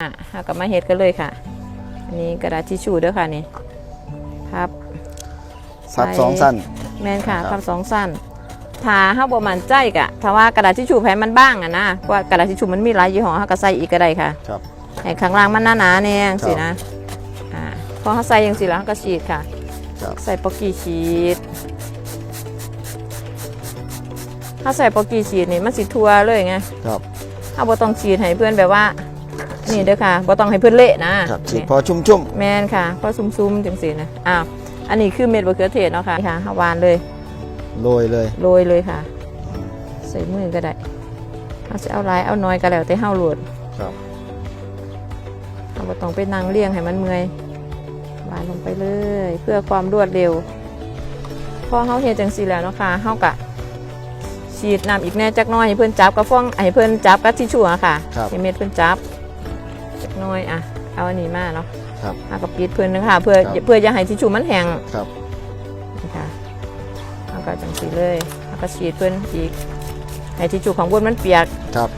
อะเราก็มาเฮ็ดกันเลยค่ะ อันนี้กระดาษทิชชู่เด้อค่ะนี่พับพับใส่สองสั้น แม่นค่ะครับพับสองสั้นถ้าเฮาบ่มั่นใจกะถ้าว่ากระดาษทิชชู่แผ่นมันบ้างอะนะเพราะว่ากระดาษทิชชู่มันมีหลายยี่ห้อเฮาก็ใส่อีกก็ได้ค่ะครับให้ข้างล่างมันหนาๆแน่จังซี่ครันะบอ่าพอเฮาใส่จังซี่แล้วเฮาก็ฉีดค่ะครับใส่ปอกกี้ฉีดถ้าใส่ปอกกี้ฉีดนี่มันสิทั่วเลยไงครับเฮาบ่ต้องฉีดให้เพื่อนแบบว่า นี่เด้อค่ะบ่ต้องให้เพื่อนเละนะครับฉีดนี่พอชุ่มแม่นค่ะพอซุ่มๆจังซี่นะอ้าวอันนี้คือเม็ดมะเขือเทศเนาะค่ะนี่ค่ะเฮาวานเลยๆโรยเลย โรยเลยค่ะ ใส่มือก็ได้เอาจะเอาหลายเอาน้อยก็แล้วแต่เฮาโหลดครับเราบ่ต้องไปนั่งเลี้ยงให้มันเมื่อยหวานลงไปเลย เพื่อความรวดเร็ว พอเฮาเฮ็ดจังซี่แล้วเนาะค่ะเฮากะฉีดน้ำอีกแน่จักหน้อยให้เพิ่นจับกับฟองให้เพิ่นจับกับทิชชู่อะค่ะครับ ให้เม็ดเพิ่นจับ จักหน้อยอะเอาอันนี้มาเนาะครับเอากับปิดเพิ่นนะคะเพื่อครับ เพื่ออย่าให้ทิชชู่มันแห้งครับนี่ค่ะเอาก็จังซี่เลยเอาก็ฉีดเพิ่นอีกให้ทิชชู่ของบนมันเปียกครับ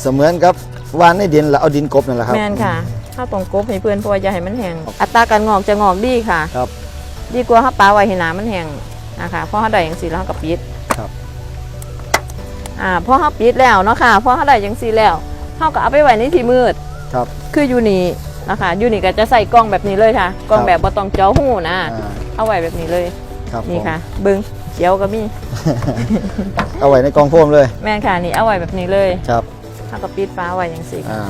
เสมือนกับวานในดินแล้วเอาดินกบนั่นแหละครับ แม่นค่ะถ้าตรงกบให้เพื่อนเพราะว่าอย่าให้มันแห้งอัตราการงอกจะงอกดีค่ะ ครับ ดีกว่าถ้าปลาไว้ให้น้ำมันแห้งนะคะเพราะเขาได้อย่างสีแล้วเขาก็ปิดครับ อ่าพอเขาปิดแล้วเนาะค่ะพอเขาได้อย่างสีแล้ว เขาก็เอาไปไว้ในที่มืด ครับคืออยู่นี่นะคะอยู่นี่ก็จะใส่กล้องแบบนี้เลยค่ะ กล้องแบบบ่ต้องเจาะหูนะอ่าเอาไว้แบบนี้เลยครับนี่ผมค่ะ เบิ้งเขียวก็มีเอาไว้ในกองโฟมเลยแม่นค่ะนี่เอาไว้แบบนี้เลยครับเขาก็ปิดฟ้าไว้อย่างสีอ่า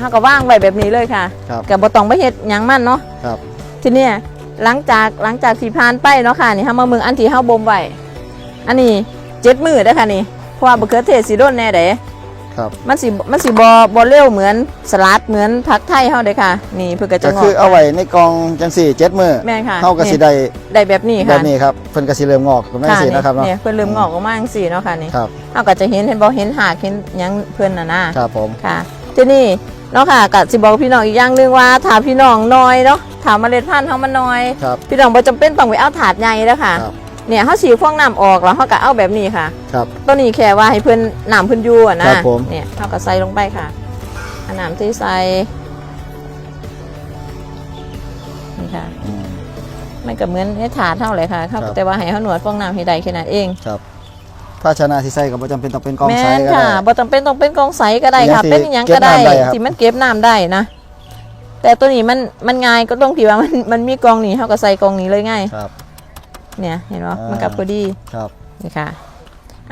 เขาก็ว่างไว้แบบนี้เลยค่ะครับกับบ่ต้องไปเฮ็ดหยังมันเนาะครับทีเนี้ยหลังจากหลังจากที่ผ่านไปเนาะค่ะนี่เฮามาเมืองอันที่เฮาบ่มไว้อันนี้เจ็ดมือเด้อค่ะนี่เพราะว่าบะเขือเทศสิโดนแน่เด้ ครับมันสิมันสิบ่บ่เร็วเหมือนสลัดเหมือนผักไทยเฮาเด้อค่ะ นี่เพิ่นก็จะก็งอคือกเอาไว้ในกองจังสี่เจ็ดมือแม่นค่ะเฮาก็สินี่ได้ได้แบบนี้แบค่ะบนี้ครับเพิ่นก็สิเริ่มงอกก็แม่นสินะครับเนาะเนี่ยเพิ่นเริ่มงอกออกมาจังซี่เนาะค่ะนี่ครับเฮาก็จะเห็นเห็นบ่เห็นหากเห็นหยังเพิ่นน่ะนะครับผมค่ะทีนี้เนาะค่ะก็สิบอกพี่น้องอีกอย่างหนึงว่าถ้าพี่น้องน้อยเนาะถ้าเมล็ดพันธุ์เฮามันน้อย ครับ พี่น้องบ่จำเป็นต้องไปเอาถาดใหญ่เด้อค่ะ ครับ เนี่ยเขาฉีดฟองน้ำออกแล้วเขาก็เอาแบบนี้ค่ะ ครับ ตัวนี้แค่ว่าให้เพื่อนน้ำเพื่อนอยูอะนะครับผม เนี่ยเขาก็ใส่ลงไปค่ะเอาน้ำที่ใส่นี่ค่ะอืม มันก็เหมือนในถาดเท่าเลยค่ะเขาครับ แต่ว่าให้เขาหนวดฟองน้ำให้ได้แค่นั้นเองครับภาชนะที่ใส่ก็บ่จำเป็นต้องเป็นกองแม่ใส่นก็ค่ะได้บ่จำเป็นต้องเป็นกองใสก็ได้ค่ะอย่างที่เป็นอหยังก็ได้เก็บน้ำได้ครับ ที่มันเก็บน้ำได้นะ แต่ตัวนี้มันมันง่ายก็ตรงที่ว่ามันมันมีกองนี้เขาก็ใส่กองนี้เลยง่าย ครับ เนี่ยเห็นไหมอ่ามัมันกับพอดีครับนี่ค่ะ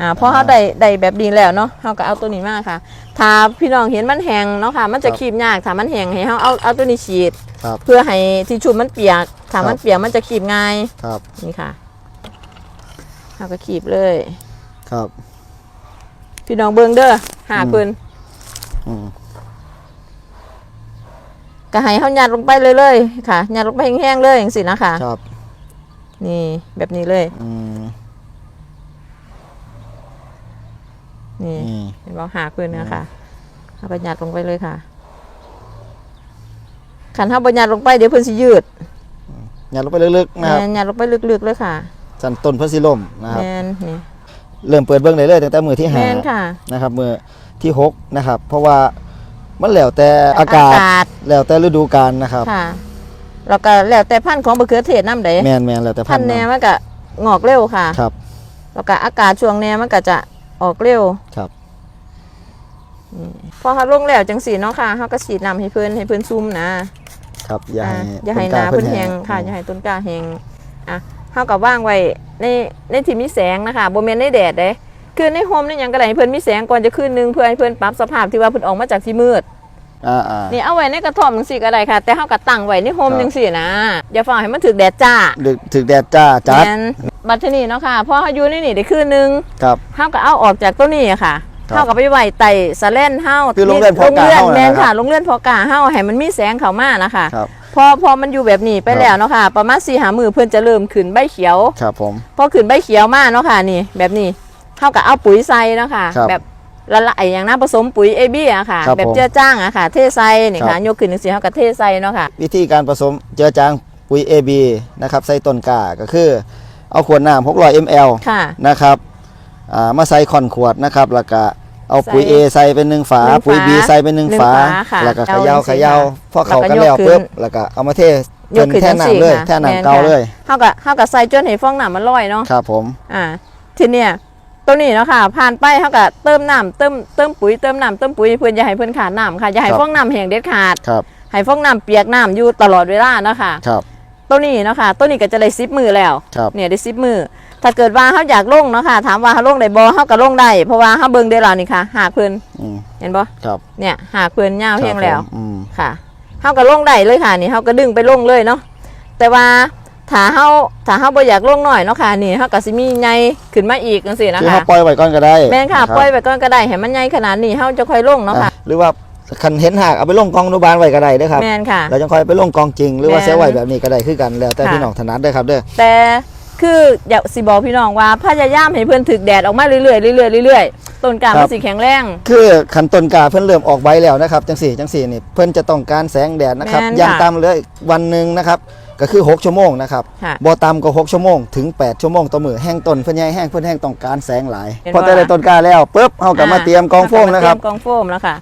อ่าพอเขาได้ได้แบบดีแล้วเนาะเขาก็เอาตัวนี้มาค่ะถ้าพี่น้องเห็นมันแห้งเนาะค่ะ มันจะครับคีบยากถ้ามันแห้งให้เขาเอาเอาตัวนี้ฉีดครับเพื่อให้ทิชชู่มันเปียกถ้าครับมันเปียกมันจะคีบง่ายครับนี่ค่ะเขาก็คีบเลย ครับ พี่น้องเบิ่งเด้อหาอืมเพิ่นอืมก็ให้เขายัดลงไปเลยเลยๆค่ะยัดลงไปแห้งๆเลยอย่างสินะคะครับ นี่แบบนี้เลยอืมนี่นี่ เห็นบ่หาเพิ่นนะคะเขาก็ยัดลงไปเลยค่ะขันเขาบ่ยัดลงไปเดี๋ยวเพิ่นสิยืดยัดลงไปลึกๆนะครับแมนยัดลงไปลึกๆเลยค่ะสันต้นเพื่อสิล่มนะครับ แมนนี่เริ่มเปิดเบื้องได้เลยตั้งแต่มือที่แมห้านค่ะ นะครับมือที่หกนะครับ เพราะว่ามันแล้วแต่อากาศศแล้วแต่ฤดูกาลนะครับ ค่ะ แล้วก็แล้วแต่พันธุ์ของมะเขือเทศน้ำเด้แมนแมนแล้วแต่พันธุ์แหนมันก็งอกเร็วค่ะ ครับแล้วก็อากาศช่วงแหนมันก็จะออกเร็ว ครับนี่พอเขาลงแล้วจังสีเนาะค่ะเขาก็ฉีดน้ำให้เพิ่นให้เพิ่นซุ่มนะครับอย่าให้อ่าอย่าให้ต้น้ำกล้เพิ่นแห้งค่ะอย่าให้ต้นกล้าแห้งอะเขาก็ว่างไว้ในในที่มีแสงนะคะบ่แม่นในแดดเด้คือในโฮมในหยังก็ได้ให้เพิ่นมีแสงก่อนจะขึ้นนึงเพื่อให้เพิ่นปรับสภาพที่ว่าเพิ่นออกมาจากที่มืด อ่าอ่านี่เอาไว้ในกระท่อมจังซี่ก็ได้ค่ะ แต่เฮาก็ตั้งไว้ในโฮมครับจังซี่นะอย่าฟังให้มันถึกแดดจ้าดึกถึกแดดจ้าจัดแม่นบัดทีนี้เนาะค่ะพอเฮาอยู่ในนี่ได้คืนนึงครับ เฮาก็เอาออกจากตัวนี้อะค่ะครับเฮาก็ไปไว้ใต้สะแลนเฮาคือโรงเรือนเพาะกาโรงเรือนเฮาน่ะแม่นนะครับค่ะโรงเรือนเพาะกาเฮาให้มันมีแสงเข้ามานะคะครับ พอพอมันอยู่แบบนี้ไปครับแล้วเนาะค่ะ ประมาณ4-5หามือเพิ่นจะเริ่มขึ้นใบเขียว ครับผม พอขึ้นใบเขียวมาเนาะค่ะนี่แบบนี้เฮาก็เอาปุ๋ยใส่เนาะค่ะ ครับ แบบ ละลายอย่างน้ำผสมปุ๋ย AB อะค่ะ ครับแบบผม เจือจ้างอะค่ะ เทใส่นี่ครัค่ะบยกขึ้นจังซี่เฮาก็เทใส่เนาะค่ะ วิธีการผสมเจือจางปุ๋ย AB นะครับใส่ต้นกล้าก็คือเอาขวดน้ำ600 ml ค่ะ นะครับอ่ามาใส่คอนขวดนะครับแล้วก็เอาปุ๋ย ใส่ A ใส่เป็นหนึ่งฝา หนึ่งฝาปุ๋ย B ใส่เป็นหนึ่งหนึ่งฝา ฝาค่ะแล้วก็เขย่าเอาเขย่าจังสิพอเขาแล้วก็กันแล้วยกขึ้นปุ๊บแล้วก็เอามาเทยจกนขึ้นแท่จังน้ำสี่เลยค่ะแท่แม่นน้ำเก่าค่ะ เลยเฮาก็เฮาก็ใส่จนให้ฟองน้ำมันลอยเนาะ ครับผม อ่าทีเนี้ย ตัวนี้เนาะค่ะ ผ่านไปเฮาก็เติมน้ำเติมเติมปุ๋ยเติมน้ำเติมปุ๋ยเพื่อนอย่าให้เพื่อนขาดน้ำค่ะอย่าให้ฟองน้ำแห้งเด็ดขาดครับให้ฟองน้ำเปียกน้ำอยู่ตลอดเวลาเนาะค่ะ ครับ ตัวนี้เนาะค่ะตัวนี้ก็จะได้ซิปมือแล้วครับเนี่ยได้ซิปมือถ้าเกิดว่าเขาอยากลงเนาะค่ะถามว่าเขาลงได้บ่เขาก็ลงได้เพราะว่าเขาเบิ่งได้แล้วนี่ค่ะ หากเพิ่นอืมเห็นบ่ครับเนี่ยหากเพิ่นยาวเพียงแล้ว ครับผมอืมค่ะเขาก็ลงได้เลยค่ะนี่เขาก็ดึงไปลงเลยเนาะแต่ว่า ถ้าเขาถ้าเขาบ่อยากลงหน่อยเนาะค่ะนี่เขาก็สิมีใหญ่ขึ้นมาอีกจังซี่นะคือคะเขาปล่อยไว้ก่อนก็ได้แม่นค่ะรับปล่อยไปก่อนก็ได้ให้มันใหญ่ขนาดนี้เขาจะค่อยลงเนาะค่ะ อะหรือว่าคันเห็นหากเอาไปลงกองอนุบาลไว้ก็ได้เด้อครับแม่นค่ะเราจะค่อยไปลงกองจริง หรือว่าแม่นเสียไว้แบบนี้ก็ได้คือกันแล้วแต่ค่ะ พี่น้องถนัดเด้อครับเด้อ แต่คืออยากสิบอกพี่น้องว่าพยายามให้เพื่อนถึกแดดออกมาเรื่อยๆเรื่อยๆเรื่อยๆต้นกล้าครัมันบ สิแข็งแรง คือขันต้นกาเพิ่นเริ่มออกใบแล้วนะครับจังสี่จังสี่นี่เพิ่นจะต้องการแสงแดดนะครับแม่นค่ะ อย่างต่ำเลยวันหนึ่งนะครับ ก็คือ 6 ชั่วโมงนะครับค่ะบ่ต่ำกว่า6ชั่วโมงถึง 8 ชั่วโมงต่อมื้อแห้งต้นเพิ่นใหญ่แห้งเพิ่นแห้งต้องการแสงหลาย เห็นพอแต่ว่าได้ต้นกาแล้วปุ๊บเฮาก็มาเตรียมกองโฟมนะครับ เตรียมกองโฟมแล้วค่ะ